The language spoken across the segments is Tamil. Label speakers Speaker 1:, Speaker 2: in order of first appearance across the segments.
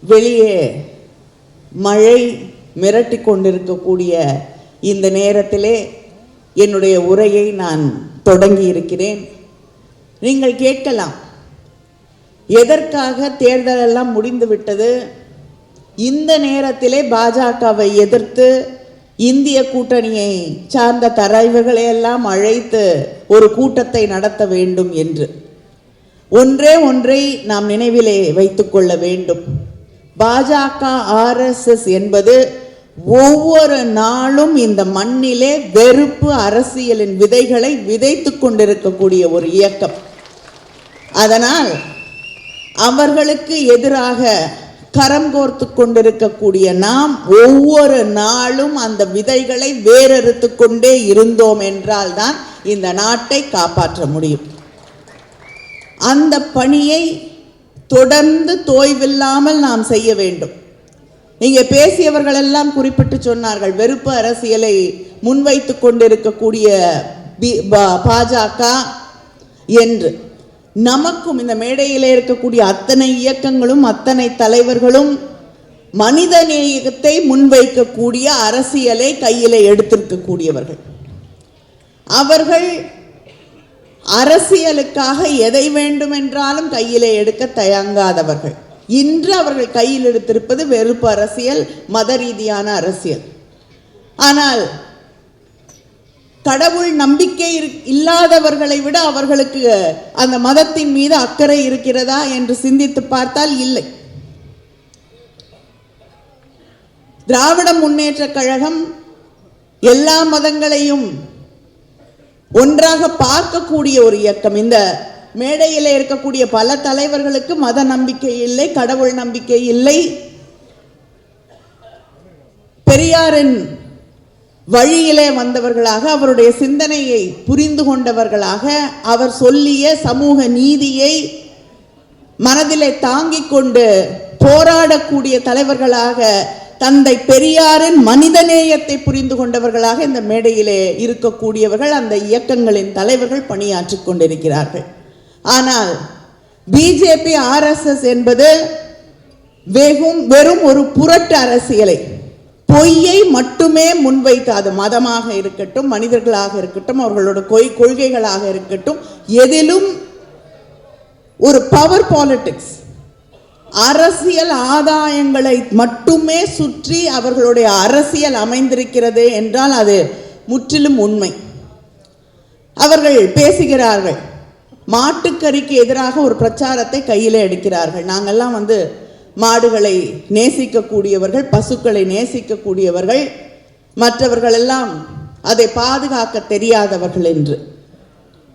Speaker 1: வெளியே மழை மிரட்டி கொண்டிருக்கக்கூடிய இந்த நேரத்திலே என்னுடைய உரையை நான் தொடங்கி இருக்கிறேன். நீங்கள் கேட்கலாம் எதற்காக தேர்தல் எல்லாம் முடிந்து விட்டது? இந்த நேரத்திலே பாஜகவை எதிர்த்து இந்திய கூட்டணியை சார்ந்த தலைவர்களை எல்லாம் அழைத்து ஒரு கூட்டத்தை நடத்த வேண்டும் என்று. ஒன்றே ஒன்றை நாம் நினைவிலே வைத்துக்கொள்ள வேண்டும். பாஜக ஆர்எஸ்எஸ் என்பது ஒவ்வொரு நாளும் இந்த மண்ணிலே வெறுப்பு அரசியலின் விதைகளை விதைத்துக் கொண்டிருக்கக்கூடிய ஒரு இயக்கம். அதனால் அவர்களுக்கு எதிராக கரம் கோர்த்து கொண்டிருக்கக்கூடிய நாம் ஒவ்வொரு நாளும் அந்த விதைகளை வேறறுத்து கொண்டே இருந்தோம் என்றால்தான் இந்த நாட்டை காப்பாற்ற முடியும். அந்த பணியை தொடர்ந்து தோய்வில்லாமல் நாம் செய்ய வேண்டும். நீங்கள் பேசியவர்கள் எல்லாம் குறிப்பிட்டு சொன்னார்கள் வெறுப்பு அரசியலை முன்வைத்து கொண்டிருக்கக்கூடிய பாஜக என்று. நமக்கும் இந்த மேடையிலே இருக்கக்கூடிய அத்தனை இயக்கங்களும் அத்தனை தலைவர்களும் மனித நேயத்தை முன்வைக்கக்கூடிய அரசியலை கையில் எடுத்திருக்கக்கூடியவர்கள். அவர்கள் அரசியலுக்காக எதை வேண்டுமென்றாலும் கையிலே எடுக்க தயங்காதவர்கள். இன்று அவர்கள் கையில் எடுத்திருப்பது வெறுப்பு அரசியல் மத ரீதியான அரசியல். ஆனால் கடவுள் நம்பிக்கை இல்லாதவர்களை விட அவர்களுக்கு அந்த மதத்தின் மீது அக்கறை இருக்கிறதா என்று சிந்தித்து பார்த்தால் இல்லை. திராவிட முன்னேற்ற கழகம் எல்லா மதங்களையும் ஒன்றாக பார்க்கக்கூடிய ஒரு இயக்கம். இந்த மேடையில் இருக்கக்கூடிய பல தலைவர்களுக்கு மத நம்பிக்கை இல்லை கடவுள் நம்பிக்கை இல்லை. பெரியாரின் வழியிலே வந்தவர்களாக அவருடைய சிந்தனையை புரிந்து கொண்டவர்களாக அவர் சொல்லிய சமூக நீதியை மனதிலே தாங்கிக் கொண்டு போராடக்கூடிய தலைவர்களாக தந்தை பெரியாரின் மனிதநேயத்தை புரிந்து கொண்டவர்களாக இந்த மேடையிலே இருக்கக்கூடியவர்கள் அந்த இயக்கங்களின் தலைவர்கள் பணியாற்றிக் கொண்டிருக்கிறார்கள். ஆனால் பிஜேபி ஆர்எஸ்எஸ் என்பது வெகும் வெறும் ஒரு புரட்டு அரசியலை பொய்யை மட்டுமே முன்வைத்து அது மதமாக இருக்கட்டும் மனிதர்களாக இருக்கட்டும் அவர்களோட கொய் கொள்கைகளாக இருக்கட்டும் எதிலும் ஒரு பவர் பாலிடிக்ஸ் அரசியல் ஆதாயங்களை மட்டுமே சுற்றி அவர்களுடைய அரசியல் அமைந்திருக்கிறது என்றால் அது முற்றிலும் உண்மை. அவர்கள் பேசுகிறார்கள். மாட்டுக்கறிக்கு எதிராக ஒரு பிரச்சாரத்தை கையில் எடுக்கிறார்கள். நாங்கள்லாம் வந்து மாடுகளை நேசிக்கக்கூடியவர்கள் பசுக்களை நேசிக்கக்கூடியவர்கள். மற்றவர்களெல்லாம் அதை பாதுகாக்க தெரியாதவர்கள் என்று.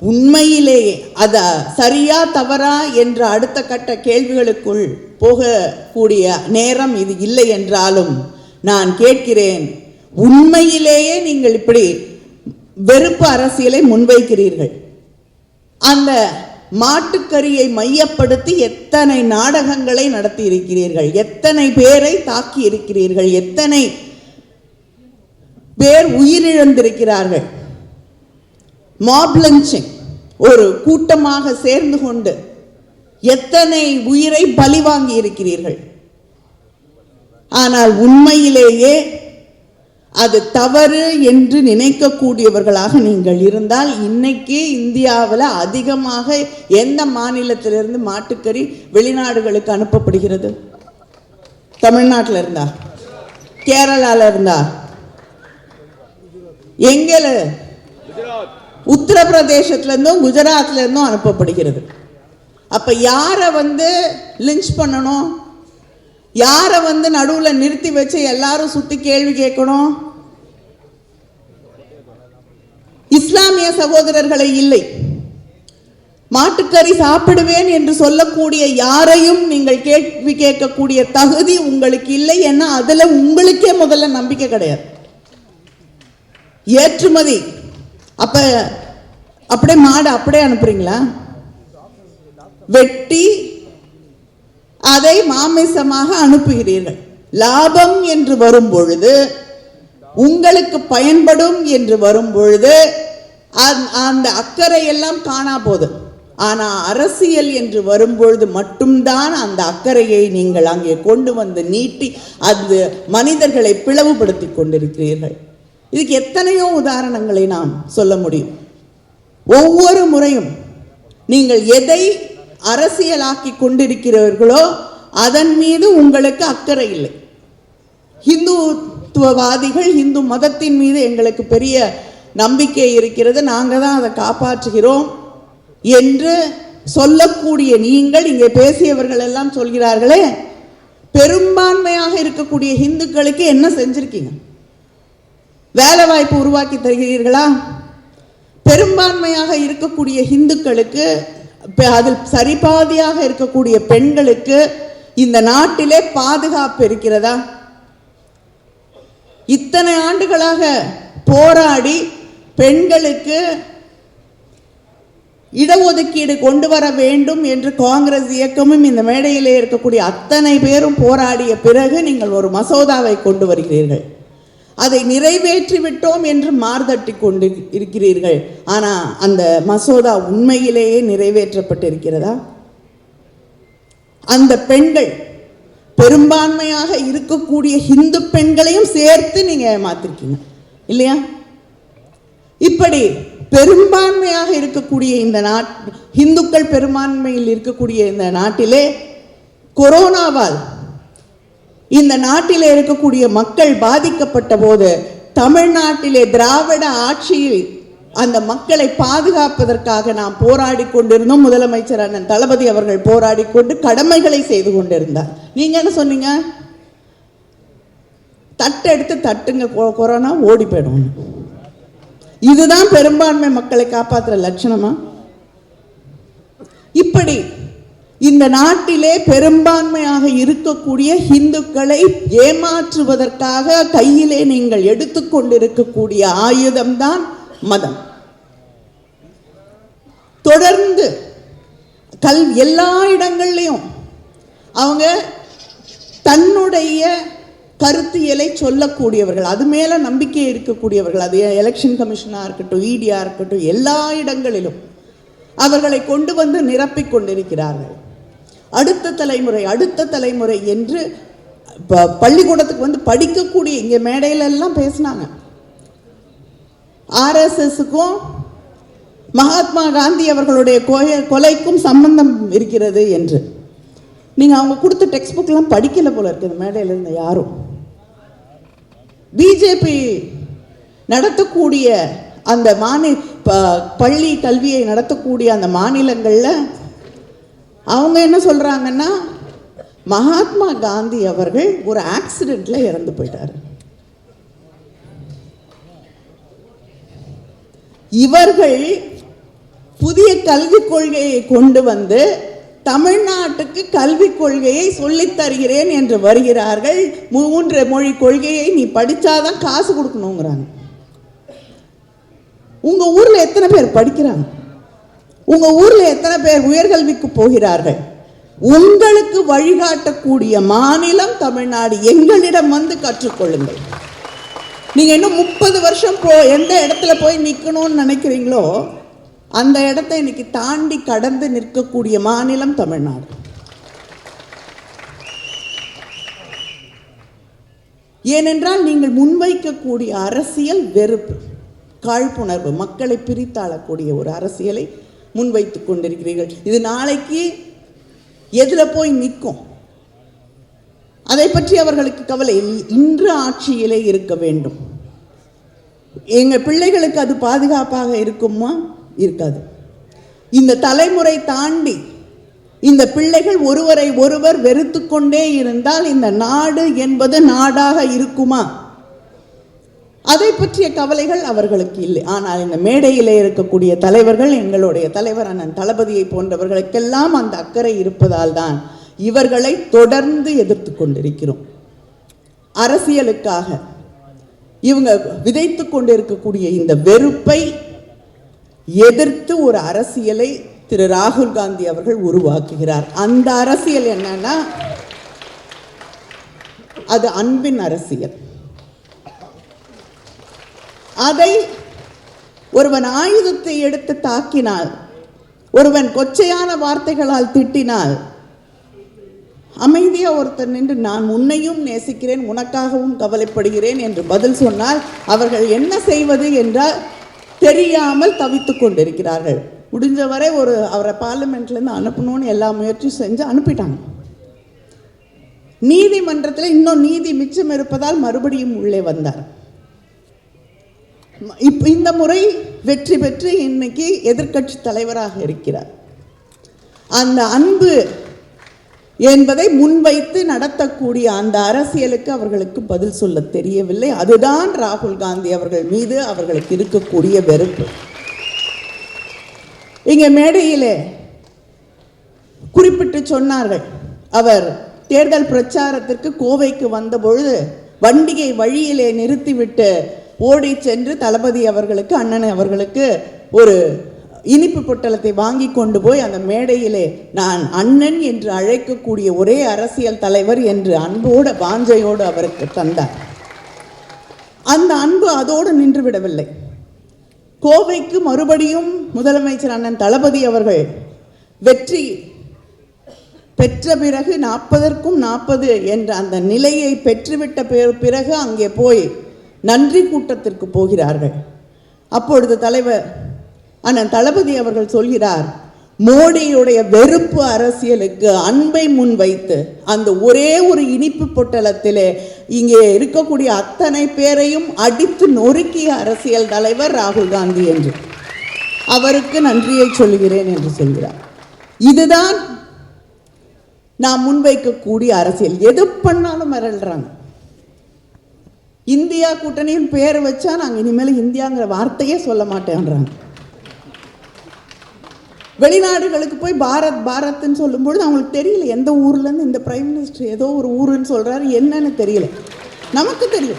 Speaker 1: உண்மையிலேயே அத சரியா தவறா என்ற அடுத்த கட்ட கேள்விகளுக்குள் போகக்கூடிய நேரம் இது இல்லை என்றாலும் நான் கேட்கிறேன் உண்மையிலேயே நீங்கள் இப்படி வெறுப்பு அரசியலை முன்வைக்கிறீர்கள். அந்த மாட்டுக்கறியை மையப்படுத்தி எத்தனை நாடகங்களை நடத்தி இருக்கிறீர்கள் எத்தனை பேரை தாக்கி இருக்கிறீர்கள் எத்தனை பேர் உயிரிழந்திருக்கிறார்கள். மாப் லஞ்சிங் ஒரு கூட்டமாக சேர்ந்து கொண்டு எத்தனை உயிரை பலி வாங்கி இருக்கிறீர்கள்? ஆனால் உண்மையிலேயே அது தவறு என்று நினைக்கக்கூடியவர்களாக நீங்கள் இருந்தால் இன்னைக்கு இந்தியாவில் அதிகமாக எந்த மாநிலத்திலிருந்து மாட்டுக்கறி வெளிநாடுகளுக்கு அனுப்பப்படுகிறது? தமிழ்நாட்டில் இருந்தா? கேரளால இருந்தா? எங்கேல? உத்தரப்பிரதேசத்துல இருந்தும் குஜராத்ல இருந்தும் அனுப்பப்படுகிறது. அப்போ யாரை வந்து லிஞ்ச் பண்ணணும்? யாரை வந்து நடுவில் நிறுத்தி வச்சு எல்லாரும் சுற்றி கேள்வி கேட்கணும்? இஸ்லாமிய சகோதரர்களை இல்லை. மாட்டுக்கறி சாப்பிடுவேன் என்று சொல்லக்கூடிய யாரையும் நீங்கள் கேள்வி கேட்கக்கூடிய தகுதி உங்களுக்கு இல்லை ஏன்னா அதில் உங்களுக்கே முதல்ல நம்பிக்கை கிடையாது. ஏற்றுமதி. அப்போ அப்படியே மாடு அப்படியே அனுப்புறீங்களா? வெட்டி அதை மாமிசமாக அனுப்புகிறீர்கள். லாபம் என்று வரும் பொழுது உங்களுக்கு பயன்படும் என்று வரும் பொழுது அந்த- அக்கறையெல்லாம் அக்கறை எல்லாம் காணா போது. ஆனால் அரசியல் என்று வரும்பொழுது மட்டும்தான் அந்த அக்கறையை நீங்கள் அங்கே கொண்டு வந்து நீட்டி அந்த மனிதர்களை பிளவுபடுத்தி கொண்டிருக்கிறீர்கள். இதுக்கு எத்தனையோ உதாரணங்களை நாம் சொல்ல முடியும். ஒவ்வொரு முறையும் நீங்கள் எதை அரசியலாக்கி கொண்டிருக்கிறவர்களோ அதன் மீது உங்களுக்கு அக்கறை இல்லை. ஹிந்துத்துவவாதிகள் இந்து மதத்தின் மீது எங்களுக்கு பெரிய நம்பிக்கை இருக்கிறது. நாங்கள் தான் அதை காப்பாற்றுகிறோம் என்று சொல்லக்கூடிய நீங்கள் இங்கே பேசியவர்கள் எல்லாம் சொல்கிறார்களே பெரும்பான்மையாக இருக்கக்கூடிய இந்துக்களுக்கு என்ன செஞ்சிருக்கீங்க? வேலை வாய்ப்பு உருவாக்கி தருகிறீர்களா? பெரும்பான்மையாக இருக்கக்கூடிய இந்துக்களுக்கு அதில் சரிபாதியாக இருக்கக்கூடிய பெண்களுக்கு இந்த நாட்டிலே பாதுகாப்பு இருக்கிறதா? இத்தனை ஆண்டுகளாக போராடி பெண்களுக்கு இடஒதுக்கீடு கொண்டு வர வேண்டும் என்று காங்கிரஸ் இயக்கமும் இந்த மேடையிலே இருக்கக்கூடிய அத்தனை பேரும் போராடிய பிறகு நீங்கள் ஒரு மசோதாவை கொண்டு வருகிறீர்கள். அதை நிறைவேற்றி விட்டோம் என்று மார்தட்டி கொண்டு இருக்கிறீர்கள். ஆனா அந்த மசோதா உண்மையிலேயே நிறைவேற்றப்பட்டிருக்கிறதா? அந்த பெண்கள் பெரும்பான்மையாக இருக்கக்கூடிய இந்து பெண்களையும் சேர்த்து நீங்க ஏமாத்திருக்கீங்க இல்லையா? இப்படி பெரும்பான்மையாக இருக்கக்கூடிய இந்த நாட் இந்துக்கள் பெரும்பான்மையில் இருக்கக்கூடிய இந்த நாட்டிலே கொரோனாவால் இந்த நாட்டில் இருக்கக்கூடிய மக்கள் பாதிக்கப்பட்ட போது தமிழ்நாட்டிலே திராவிட ஆட்சியில் அந்த மக்களை பாதுகாப்பதற்காக நாம் போராடி கொண்டிருந்தோம். முதலமைச்சர் அண்ணன் தளபதி அவர்கள் போராடி கொண்டு கடமைகளை செய்து கொண்டிருந்தார். நீங்க என்ன சொன்னீங்க? தட்டு எடுத்து தட்டுங்க. கொ- கொரோனா ஓடி போயிடும். இதுதான் பெரும்பான்மை மக்களை காப்பாற்றுற லட்சணமா? இப்படி இந்த நாட்டிலே பெரும்பான்மையாக இருக்கக்கூடிய இந்துக்களை ஏமாற்றுவதற்காக கையிலே நீங்கள் எடுத்துக்கொண்டிருக்கக்கூடிய ஆயுதம்தான் மதம். தொடர்ந்து கல் எல்லா இடங்கள்லையும் அவங்க தன்னுடைய கருத்தியலை சொல்லக்கூடியவர்கள் அது மேல நம்பிக்கை இருக்கக்கூடியவர்கள் அது எலெக்ஷன் கமிஷனாக இருக்கட்டும் ஈடியா இருக்கட்டும் எல்லா இடங்களிலும் அவர்களை கொண்டு வந்து நிரப்பிக் கொண்டிருக்கிறார்கள். அடுத்த தலைமுறை அடுத்த தலைமுறை என்று ப- பள்ளிக்கூடத்துக்கு வந்து படிக்கக்கூடிய இங்க மேடையில எல்லாம் பேசினாங்க ஆர்எஸ்எஸுக்கும் மகாத்மா காந்தி அவர்களுடைய கொய- கொலைக்கும் சம்பந்தம் இருக்கிறது என்று. நீங்க அவங்க கொடுத்த டெக்ஸ்ட் புக்லாம் படிக்கல போல இருக்குது மேடையிலிருந்து யாரும். பிஜேபி நடத்தக்கூடிய அந்த மாநில ப- பள்ளி கல்வியை நடத்தக்கூடிய அந்த மாநிலங்களில் அவங்க என்ன சொல்றாங்கன்னா மகாத்மா காந்தி அவர்கள் ஒரு ஆக்சிடென்ட்ல இறந்து போயிட்டார். இவர்கள் புதிய கல்விக் கொள்கையை கொண்டு வந்து தமிழ்நாட்டுக்கு கல்விக் கொள்கையை சொல்லித் தருகிறேன் என்று வருகிறார்கள். மூன்று மொழி கொள்கையை நீ படிச்சாதான் காசு கொடுக்கணுங்கிறாங்க. உங்க ஊர்ல எத்தனை பேர் படிக்கிறாங்க? உங்க ஊர்ல எத்தனை பேர் உயர்கல்விக்கு போகிறார்கள்? உங்களுக்கு வழிகாட்டக்கூடிய மாநிலம் தமிழ்நாடு எங்களிடம் வந்து கற்றுக்கொள்ளுங்கள். நீங்க இன்னும் முப்பது வருஷம் போ எந்த இடத்துல போய் நிக்கணும்னு நினைக்கிறீங்களோ அந்த இடத்தை இன்னைக்கு தாண்டி கடந்து நிற்கக்கூடிய மாநிலம் தமிழ்நாடு. ஏனென்றால் நீங்கள் முன்வைக்கக்கூடிய அரசியல் வெறுப்பு காழ்ப்புணர்வு மக்களை பிரித்தாளக்கூடிய ஒரு அரசியலை முன்வைத்து கொண்டிருக்கிறீர்கள். இது நாளைக்கு எதில் போய் நிற்கும்? அதை பற்றி அவர்களுக்கு கவலை இன்று ஆட்சியிலே இருக்க வேண்டும். எங்கள் பிள்ளைகளுக்கு அது பாதுகாப்பாக இருக்குமா? இருக்காது. இந்த தலைமுறை தாண்டி இந்த பிள்ளைகள் ஒருவரை ஒருவர் வெறுத்து கொண்டே இருந்தால் இந்த நாடு என்பது நாடாக இருக்குமா? அதை பற்றிய கவலைகள் அவர்களுக்கு இல்லை. ஆனால் இந்த மேடையிலே இருக்கக்கூடிய தலைவர்கள் எங்களுடைய தலைவர் அண்ணன் தளபதியை போன்றவர்களுக்கெல்லாம் அந்த அக்கறை இருப்பதால் தான் இவர்களை தொடர்ந்து எதிர்த்து கொண்டிருக்கிறோம். அரசியலுக்காக இவங்க விதைத்து கொண்டிருக்கக்கூடிய இந்த வெறுப்பை எதிர்த்து ஒரு அரசியலை திரு ராகுல் காந்தி அவர்கள் உருவாக்குகிறார். அந்த அரசியல் என்னன்னா அது அன்பின் அரசியல். அதை ஒருவன் ஆயுதத்தை எடுத்து தாக்கினால் ஒருவன் கொச்சையான வார்த்தைகளால் திட்டினால் அமைதியா ஒருத்தர் நின்று நான் உன்னையும் நேசிக்கிறேன் உனக்காகவும் கவலைப்படுகிறேன் என்று பதில் சொன்னால் அவர்கள் என்ன செய்வது என்றால் தெரியாமல் தவித்து கொண்டிருக்கிறார்கள். முடிஞ்சவரை ஒரு அவரை பார்லிமெண்ட்லேருந்து அனுப்பணும்னு எல்லா முயற்சியும் செஞ்சு அனுப்பிட்டாங்க. நீதிமன்றத்தில் இன்னும் நீதி மிச்சம் இருப்பதால் மறுபடியும் உள்ளே வந்தார். இப் இந்த முறை வெற்றி பெற்று இன்னைக்கு எதிர்க்கட்சி தலைவராக இருக்கிறார். அந்த அன்பு என்பதை முன்வைத்து நடத்தக்கூடிய அந்த அரசியலுக்கு அவர்களுக்கு பதில் சொல்ல தெரியவில்லை. அதுதான் ராகுல் காந்தி அவர்கள் மீது அவர்களுக்கு இருக்கக்கூடிய வெறுப்பு. இங்கே மேடையிலே குறிப்பிட்டு சொன்னார்கள். அவர் தேர்தல் பிரச்சாரத்திற்கு கோவைக்கு வந்த பொழுது வண்டியை வழியிலே நிறுத்திவிட்டு ஓடி சென்று தளபதி அவர்களுக்கு அண்ணன் அவர்களுக்கு ஒரு இனிப்பு பொட்டலத்தை வாங்கி கொண்டு போய் அந்த மேடையிலே நான் அண்ணன் என்று அழைக்கக்கூடிய ஒரே அரசியல் தலைவர் என்று அன்போடு வாஞ்சையோடு அவருக்கு தந்தார். அந்த அன்பு அதோடு நின்று விடவில்லை. கோவைக்கு மறுபடியும் முதலமைச்சர் அண்ணன் தளபதி அவர்கள் வெற்றி பெற்ற பிறகு நாற்பதற்கும் நாற்பது என்ற அந்த நிலையை பெற்றுவிட்ட பிற- பிறகு அங்கே போய் நன்றி கூட்டத்திற்கு போகிறார்கள். அப்பொழுது தலைவர் ஆனால் தளபதி அவர்கள் சொல்கிறார் மோடியுடைய வெறுப்பு அரசியலுக்கு அன்பை முன் வைத்து அந்த ஒரே ஒரு இனிப்பு பொட்டலத்திலே இங்கே இருக்கக்கூடிய அத்தனை பேரையும் அடித்து நொறுக்கிய அரசியல் தலைவர் ராகுல் காந்தி என்று. அவருக்கு நன்றியை சொல்கிறேன் என்று சொல்கிறார். இதுதான் நாம் முன்வைக்கக்கூடிய அரசியல். எது பண்ணாலும் மிரள்றாங்க. இந்தியா கூட்டணியின் பேர் வச்சா நாங்கள் இனிமேல் இந்தியாங்கிற வார்த்தையே சொல்ல மாட்டேன்றாங்க. வெளிநாடுகளுக்கு போய் பாரத் பாரத்னு சொல்லும்பொழுது அவங்களுக்கு தெரியல எந்த ஊர்லேருந்து இந்த பிரைம் மினிஸ்டர் ஏதோ ஒரு ஊருன்னு சொல்கிறாரு என்னன்னு தெரியல. நமக்கு தெரியும்.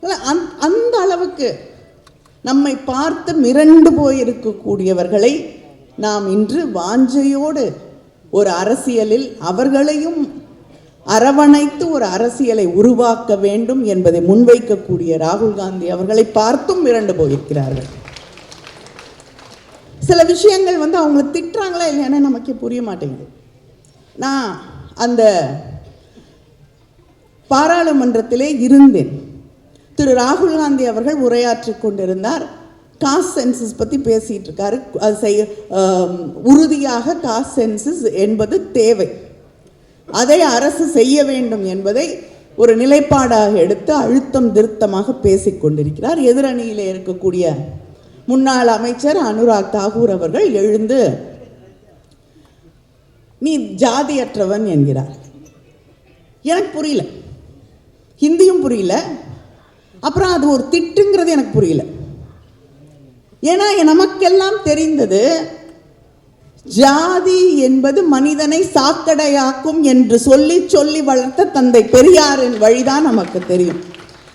Speaker 1: இல்ல, அந்த அளவுக்கு நம்மை பார்த்து மிரண்டு போயிருக்கக்கூடியவர்களை நாம் இன்று வாஞ்சையோடு ஒரு அரசியலில் அவர்களையும் அரவணைத்து ஒரு அரசியலை உருவாக்க வேண்டும் என்பதை முன்வைக்கக்கூடிய ராகுல் காந்தி அவர்களை பார்த்தும் மிரண்டு போயிருக்கிறார்கள். சில விஷயங்கள் வந்து அவங்கள திட்டுறாங்களா இல்லையானே நமக்கு புரிய மாட்டேங்குது. நான் அந்த பாராளுமன்றத்திலே இருந்தேன். திரு ராகுல் காந்தி அவர்கள் உரையாற்றி கொண்டிருந்தார். காஸ்ட் சென்சஸ் பற்றி பேசிகிட்டு இருக்காரு. அது செய்ய உறுதியாக காஸ்ட் சென்சஸ் என்பது தேவை. அதை அரசு செய்ய வேண்டும் என்பதை ஒரு நிலைப்பாடாக எடுத்து அழுத்தம் திருத்தமாக பேசிக் கொண்டிருக்கிறார். எதிரணியிலே இருக்கக்கூடிய முன்னாள் அமைச்சர் அனுராக் தாகூர் அவர்கள் எழுந்து நீ ஜாதியற்றவன் என்கிறார். எனக்கு புரியல. ஹிந்தியும் புரியல. அப்புறம் அது ஒரு திட்டுங்கிறது எனக்கு புரியல. ஏன்னா நமக்கெல்லாம் தெரிந்தது ஜாதி என்பது மனிதனை சாக்கடையாக்கும் என்று சொல்லி சொல்லி வளர்த்த தந்தை பெரியாரின் வழிதான் நமக்கு தெரியும்.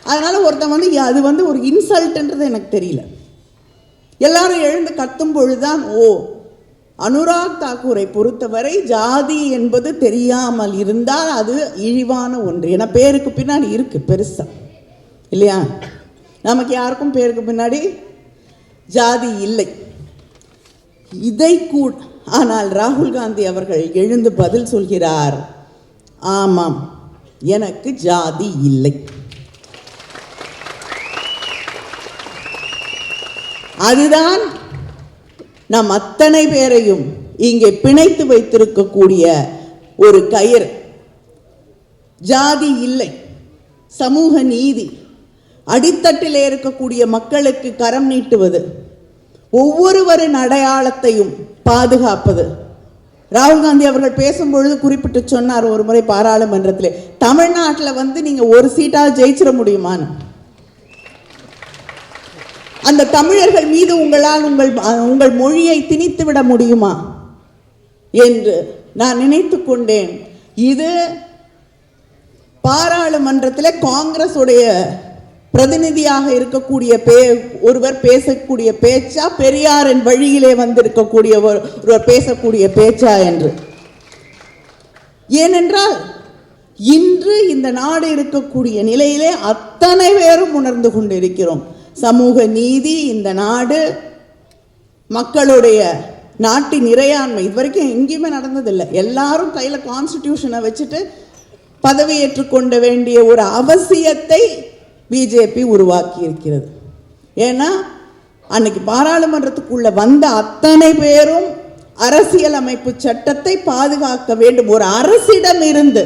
Speaker 1: அதனால ஒருத்தன் வந்து அது வந்து ஒரு இன்சல்ட்ன்றது எனக்கு தெரியல. எல்லாரும் எழுந்து கத்தும் பொழுதுதான் ஓ அனுராக் தாக்கூரை பொறுத்தவரை ஜாதி என்பது தெரியாமல் இருந்தால் அது இழிவான ஒன்று. என பேருக்கு பின்னாடி இருக்கு பெருசா. இல்லையா? நமக்கு யாருக்கும் பேருக்கு பின்னாடி? ஜாதி இல்லை. இதை கூட ஆனால் ராகுல் காந்தி அவர்கள் எழுந்து பதில் சொல்கிறார் ஆமாம் எனக்கு ஜாதி இல்லை. அதுதான் நம் அத்தனை பேரையும் இங்கே பிணைத்து வைத்திருக்கக்கூடிய ஒரு கயிறு. ஜாதி இல்லை சமூக நீதி அடித்தட்டிலே இருக்கக்கூடிய மக்களுக்கு கரம் நீட்டுவது ஒவ்வொருவரின் அடையாளத்தையும் பாதுகாப்பது. ராகுல் காந்தி அவர்கள் பேசும்பொழுது குறிப்பிட்டு சொன்னார் ஒரு முறை பாராளுமன்றத்தில் தமிழ்நாட்டில் வந்து நீங்கள் ஒரு சீட்டாக ஜெயிச்சிட முடியுமான்னு? அந்த தமிழர்கள் மீது உங்களால் உங்கள் உங்கள் மொழியை திணித்து விட முடியுமா என்று நான் நினைத்து கொண்டேன். இது பாராளுமன்றத்தில் காங்கிரஸ் உடைய பிரதிநிதியாக இருக்கக்கூடிய பே ஒருவர் பேசக்கூடிய பேச்சா பெரியாரின் வழியிலே வந்திருக்கக்கூடிய ஒரு- ஒருவர் பேசக்கூடிய பேச்சா என்று. ஏனென்றால் இன்று இந்த நாடு இருக்கக்கூடிய நிலையிலே அத்தனை பேரும் உணர்ந்து கொண்டிருக்கிறோம். சமூக நீதி இந்த நாடு மக்களுடைய நாட்டின் இறையாண்மை இது வரைக்கும் எங்கேயுமே நடந்ததில்லை. எல்லாரும் கையில் கான்ஸ்டிடியூஷனை வச்சுட்டு பதவியேற்றுக்கொண்ட வேண்டிய ஒரு அவசியத்தை பிஜேபி உருவாக்கி இருக்கிறது ஏன்னா அன்னைக்கு பாராளுமன்றத்துக்குள்ள வந்த அத்தனை பேரும் அரசியலமைப்பு சட்டத்தை பாதுகாக்க வேண்டும். ஒரு அரசிடம் இருந்து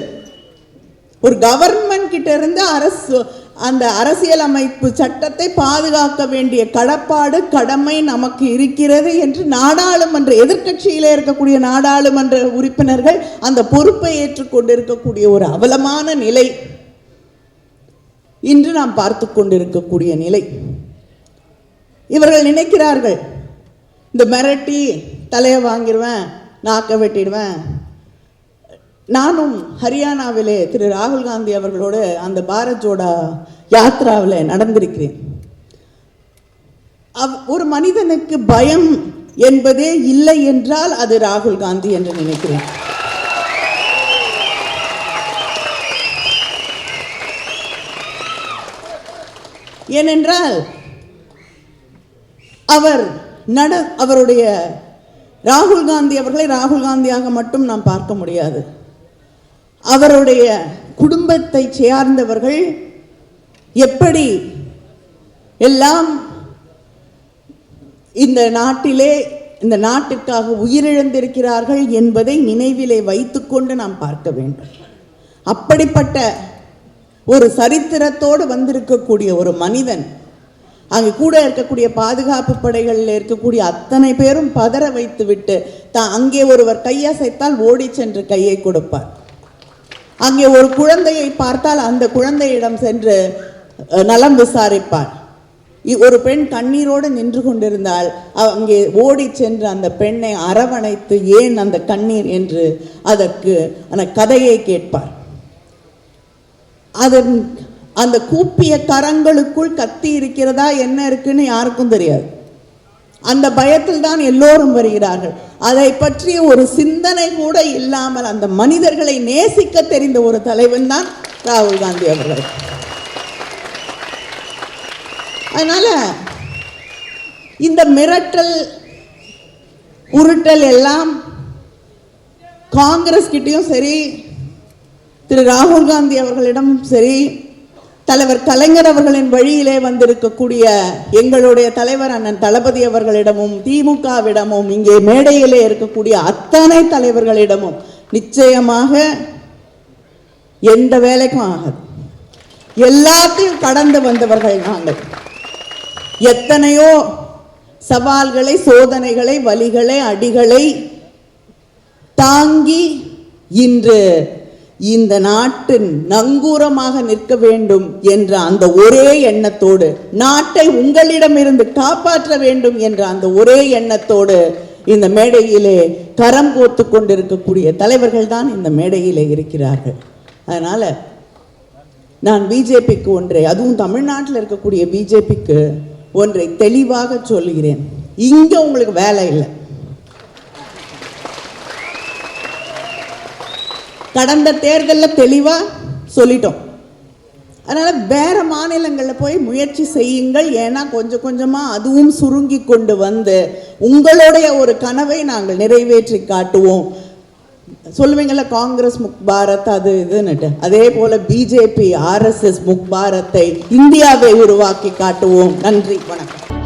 Speaker 1: ஒரு கவர்மெண்ட் கிட்ட இருந்து அரசு அந்த அரசியலமைப்பு சட்டத்தை பாதுகாக்க வேண்டிய கடப்பாடு கடமை நமக்கு இருக்கிறது என்று நாடாளுமன்ற எதிர்கட்சியிலே இருக்கக்கூடிய நாடாளுமன்ற உறுப்பினர்கள் அந்த பொறுப்பை ஏற்றுக்கொண்டிருக்கக்கூடிய ஒரு அவலமான நிலை. இன்று நாம் பார்த்து கொண்டிருக்கக்கூடிய நிலை. இவர்கள் நினைக்கிறார்கள் இந்த மிரட்டி தலையை வாங்கிடுவேன் நாக்க வெட்டிடுவேன். நானும் ஹரியானாவிலே திரு ராகுல் காந்தி அவர்களோடு அந்த பாரத் ஜோடா யாத்ராவில் நடந்திருக்கிறேன். அவ் ஒரு மனிதனுக்கு பயம் என்பதே இல்லை என்றால் அது ராகுல் காந்தி என்று நினைக்கிறேன். ஏனென்றால் அவர் நட அவருடைய ராகுல் காந்தி அவர்களை ராகுல் காந்தியாக மட்டும் நாம் பார்க்க முடியாது. அவருடைய குடும்பத்தை சேர்ந்தவர்கள் எப்படி எல்லாம் இந்த நாட்டிலே இந்த நாட்டிற்காக உயிரிழந்திருக்கிறார்கள் என்பதை நினைவிலே வைத்துக்கொண்டு நாம் பார்க்க வேண்டும். அப்படிப்பட்ட ஒரு சரித்திரத்தோடு வந்திருக்கக்கூடிய ஒரு மனிதன் அங்கே கூட இருக்கக்கூடிய பாதுகாப்பு படைகளில் இருக்கக்கூடிய அத்தனை பேரும் பதற வைத்து விட்டு தான் அங்கே ஒருவர் கையசைத்தால் ஓடி சென்று கையை கொடுப்பார். அங்கே ஒரு குழந்தையை பார்த்தால் அந்த குழந்தையிடம் சென்று நலம் விசாரிப்பார். இ- ஒரு பெண் கண்ணீரோடு நின்று கொண்டிருந்தால் அங்கே ஓடி சென்று அந்த பெண்ணை அரவணைத்து ஏன் அந்த கண்ணீர் என்று அதற்கு அந்த கதையை கேட்பார். அதன் அந்த கூப்பிய கரங்களுக்குள் கத்தி இருக்கிறதா என்ன இருக்குன்னு யாருக்கும் தெரியாது. அந்த பயத்தில் தான் எல்லோரும் வருகிறார்கள். அதை பற்றிய ஒரு சிந்தனை கூட இல்லாமல் அந்த மனிதர்களை நேசிக்க தெரிந்த ஒரு தலைவன் தான் ராகுல் காந்தி அவர்கள். அதனால இந்த மிரட்டல் உருட்டல் எல்லாம் காங்கிரஸ் கிட்டேயும் சரி திரு ராகுல் காந்தி அவர்களிடமும் சரி தலைவர் கலைஞர் அவர்களின் வழியிலே வந்திருக்கக்கூடிய எங்களுடைய தலைவர் அண்ணன் தளபதி அவர்களிடமும் திமுகவிடமும் இங்கே மேடையிலே இருக்கக்கூடிய அத்தனை தலைவர்களிடமும் நிச்சயமாக எந்த வேலைக்கும் ஆகாது. எல்லாத்தையும் கடந்து வந்தவர்கள் நாங்கள். எத்தனையோ சவால்களை சோதனைகளை வலிகளை அடிகளை தாங்கி இன்று இந்த நாட்டின் நங்கூரமாக நிற்க வேண்டும் என்ற அந்த ஒரே எண்ணத்தோடு நாட்டை உங்களிடமிருந்து காப்பாற்ற வேண்டும் என்ற அந்த ஒரே எண்ணத்தோடு இந்த மேடையிலே கரம் கோத்து கொண்டிருக்கக்கூடிய தலைவர்கள் தான் இந்த மேடையிலே இருக்கிறார்கள். அதனால நான் பிஜேபிக்கு ஒன்றை அதுவும் தமிழ்நாட்டில் இருக்கக்கூடிய பிஜேபிக்கு ஒன்றை தெளிவாக சொல்கிறேன். இங்கே உங்களுக்கு வேலை இல்லை. கடந்த தேர்தலில் தெளிவாக சொல்லிட்டோம். அதனால் வேறு மாநிலங்களில் போய் முயற்சி செய்யுங்கள். ஏன்னா கொஞ்சம் கொஞ்சமாக அதுவும் சுருங்கி கொண்டு வந்து உங்களுடைய ஒரு கனவை நாங்கள் நிறைவேற்றி காட்டுவோம். சொல்லுவீங்கள காங்கிரஸ் முக் பாரத் அது இதுன்னுட்டு. அதே போல பிஜேபி ஆர்எஸ்எஸ் முக் பாரத்தை இந்தியாவை உருவாக்கி காட்டுவோம். நன்றி வணக்கம்.